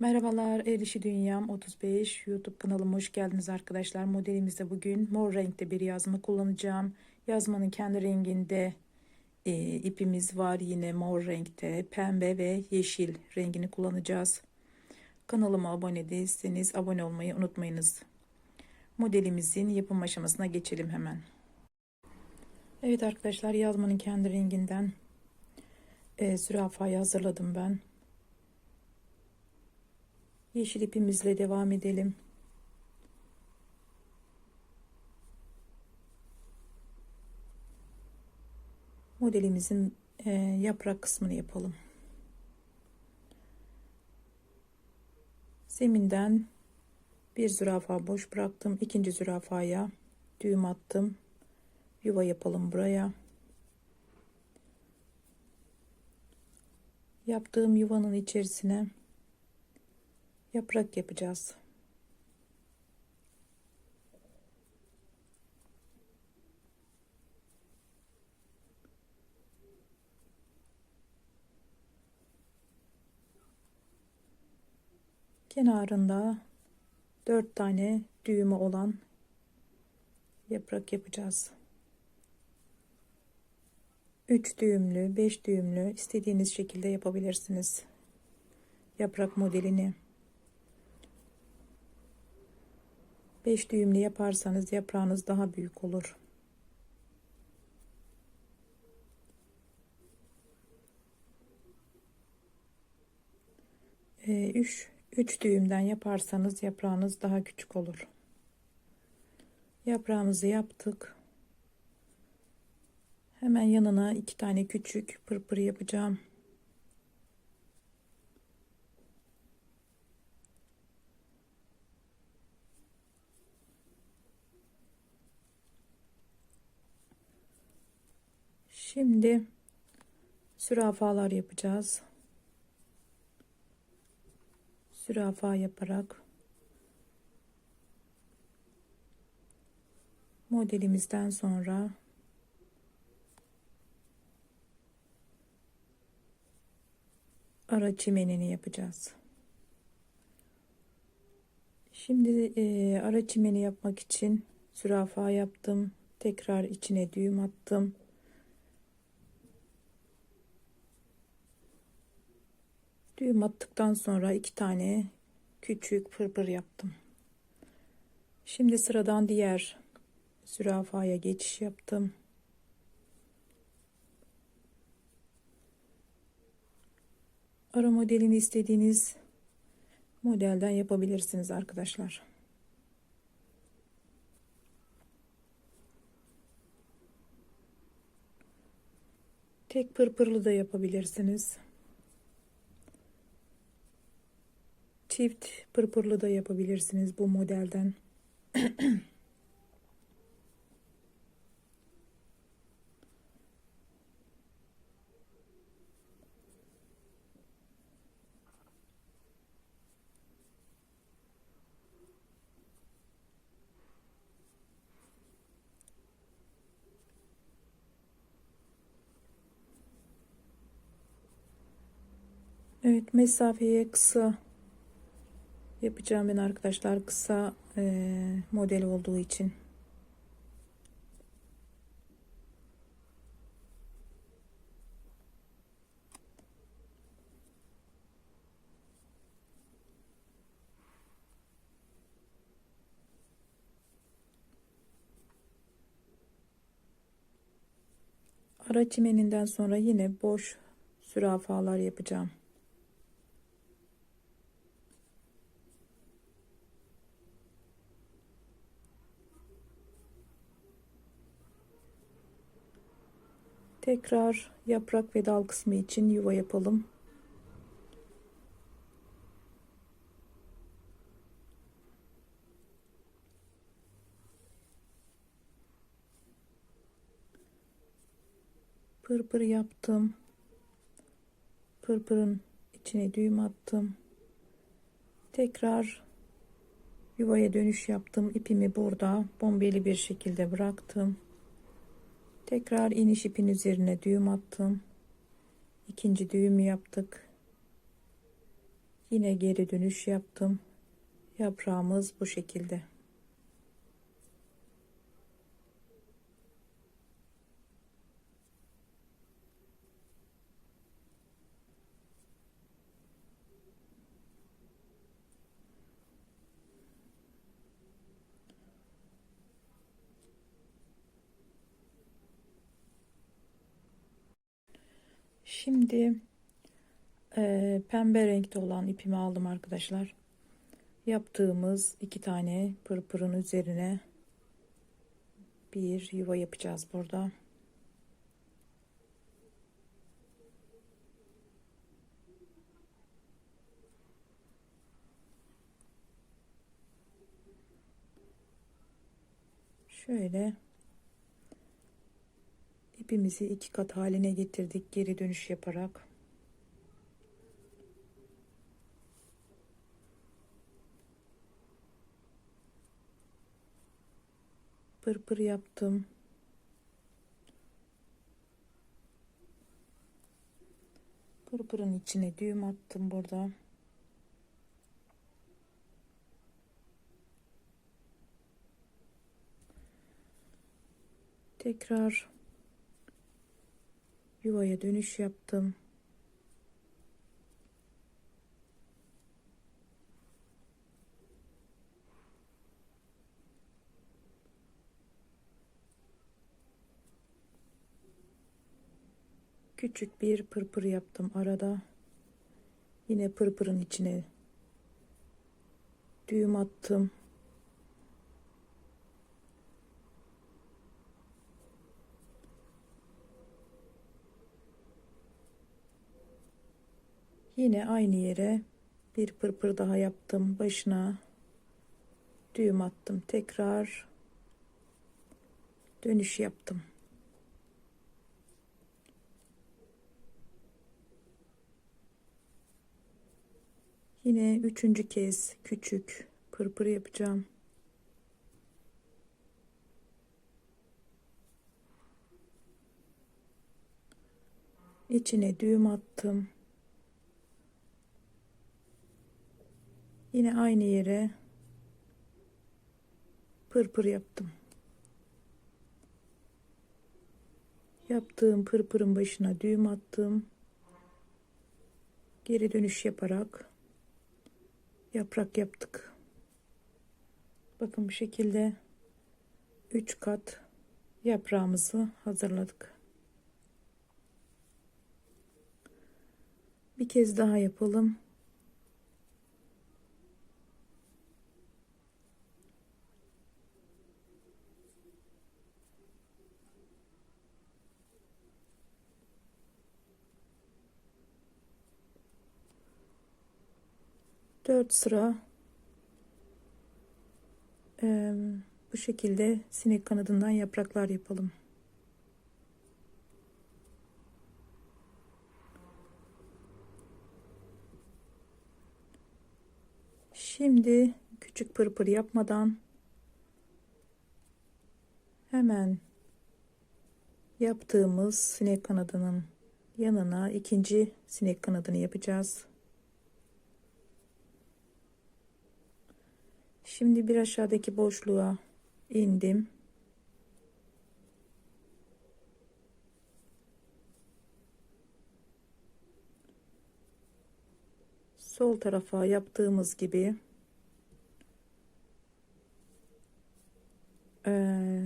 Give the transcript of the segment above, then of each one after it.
Merhabalar, El İşi Dünyam 35 YouTube kanalıma hoş geldiniz arkadaşlar. Modelimizde bugün mor renkte bir yazma kullanacağım. Yazmanın kendi renginde e, ipimiz var. Yine mor renkte pembe ve yeşil rengini kullanacağız. Kanalıma abone değilseniz abone olmayı unutmayınız. Modelimizin yapım aşamasına geçelim hemen. Evet arkadaşlar yazmanın kendi renginden e, zürafayı hazırladım ben. Yeşil ipimizle devam edelim. Modelimizin e, yaprak kısmını yapalım. Zeminden bir zürafa boş bıraktım. İkinci zürafaya düğüm attım. Yuva yapalım buraya. Yaptığım yuvanın içerisine yaprak yapacağız. Kenarında dört tane düğümü olan yaprak yapacağız. 3 düğümlü, 5 düğümlü istediğiniz şekilde yapabilirsiniz. Yaprak modelini 5 düğümlü yaparsanız yaprağınız daha büyük olur. Ee, üç, üç düğümden yaparsanız yaprağınız daha küçük olur. Yaprağımızı yaptık. Hemen yanına iki tane küçük pırpır yapacağım. Şimdi sürafalar yapacağız. Sürafa yaparak modelimizden sonra ara çimenini yapacağız. Şimdi e, ara çimeni yapmak için zürafa yaptım. Tekrar içine düğüm attım. Düğüm attıktan sonra iki tane küçük pırpır yaptım. Şimdi sıradan diğer zürafaya geçiş yaptım. Ara modelini istediğiniz modelden yapabilirsiniz arkadaşlar. Tek pırpırlı da yapabilirsiniz. Çift pırpırlı da yapabilirsiniz bu modelden. Evet mesafeye kısa yapacağım ben arkadaşlar kısa e, model olduğu için. Ara çimeninden sonra yine boş sürafalar yapacağım. Tekrar yaprak ve dal kısmı için yuva yapalım. Pırpır yaptım. Pırpırın içine düğüm attım. Tekrar yuvaya dönüş yaptım. İpimi burada bombeli bir şekilde bıraktım. Tekrar iniş ipin üzerine düğüm attım. İkinci düğümü yaptık. Yine geri dönüş yaptım. Yaprağımız bu şekilde. Şimdi e, pembe renkte olan ipimi aldım arkadaşlar. Yaptığımız iki tane pırpırın üzerine bir yuva yapacağız burada. Şöyle ipimizi iki kat haline getirdik geri dönüş yaparak. Pırpır yaptım. Pırpırın içine düğüm attım burada. Tekrar yuvaya dönüş yaptım. Küçük bir pırpır yaptım arada. Yine pırpırın içine düğüm attım. Yine aynı yere bir pırpır daha yaptım. Başına düğüm attım. Tekrar dönüş yaptım. Yine üçüncü kez küçük pırpır yapacağım. İçine düğüm attım. Yine aynı yere pırpır yaptım. Yaptığım pırpırın başına düğüm attım. Geri dönüş yaparak yaprak yaptık. Bakın bu şekilde 3 kat yaprağımızı hazırladık. Bir kez daha yapalım. Dört sıra e, bu şekilde sinek kanadından yapraklar yapalım. Şimdi küçük pırpır yapmadan hemen yaptığımız sinek kanadının yanına ikinci sinek kanadını yapacağız. Şimdi bir aşağıdaki boşluğa indim. Sol tarafa yaptığımız gibi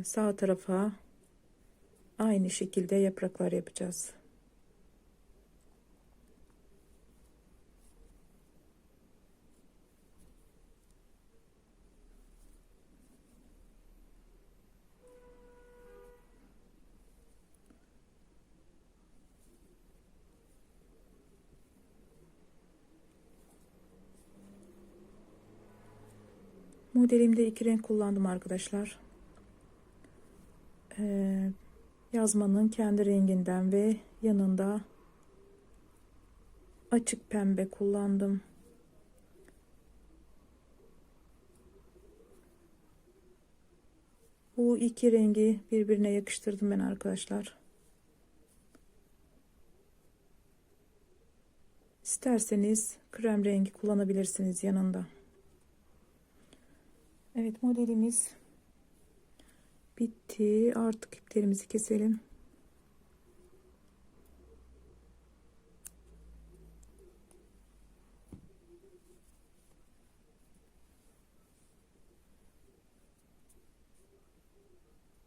sağ tarafa aynı şekilde yapraklar yapacağız. Modelimde iki renk kullandım arkadaşlar. Ee, yazmanın kendi renginden ve yanında açık pembe kullandım. Bu iki rengi birbirine yakıştırdım ben arkadaşlar. İsterseniz krem rengi kullanabilirsiniz yanında. Evet modelimiz bitti. Artık iplerimizi keselim.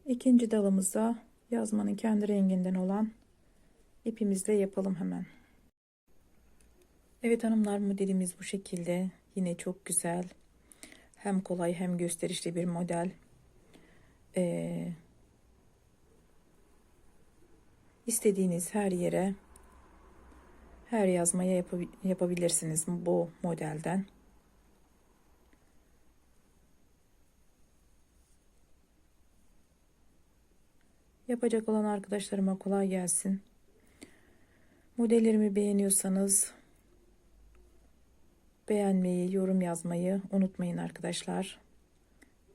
İkinci dalımıza yazmanın kendi renginden olan ipimizle yapalım hemen. Evet hanımlar modelimiz bu şekilde. Yine çok güzel. Hem kolay hem gösterişli bir model. Ee, istediğiniz her yere her yazmaya yapabi- yapabilirsiniz bu modelden. Yapacak olan arkadaşlarıma kolay gelsin. Modellerimi beğeniyorsanız beğenmeyi, yorum yazmayı unutmayın arkadaşlar.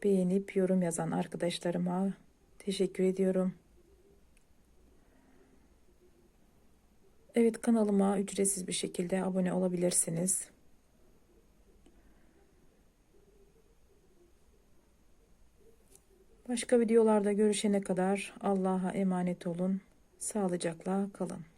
Beğenip yorum yazan arkadaşlarıma teşekkür ediyorum. Evet kanalıma ücretsiz bir şekilde abone olabilirsiniz. Başka videolarda görüşene kadar Allah'a emanet olun. Sağlıcakla kalın.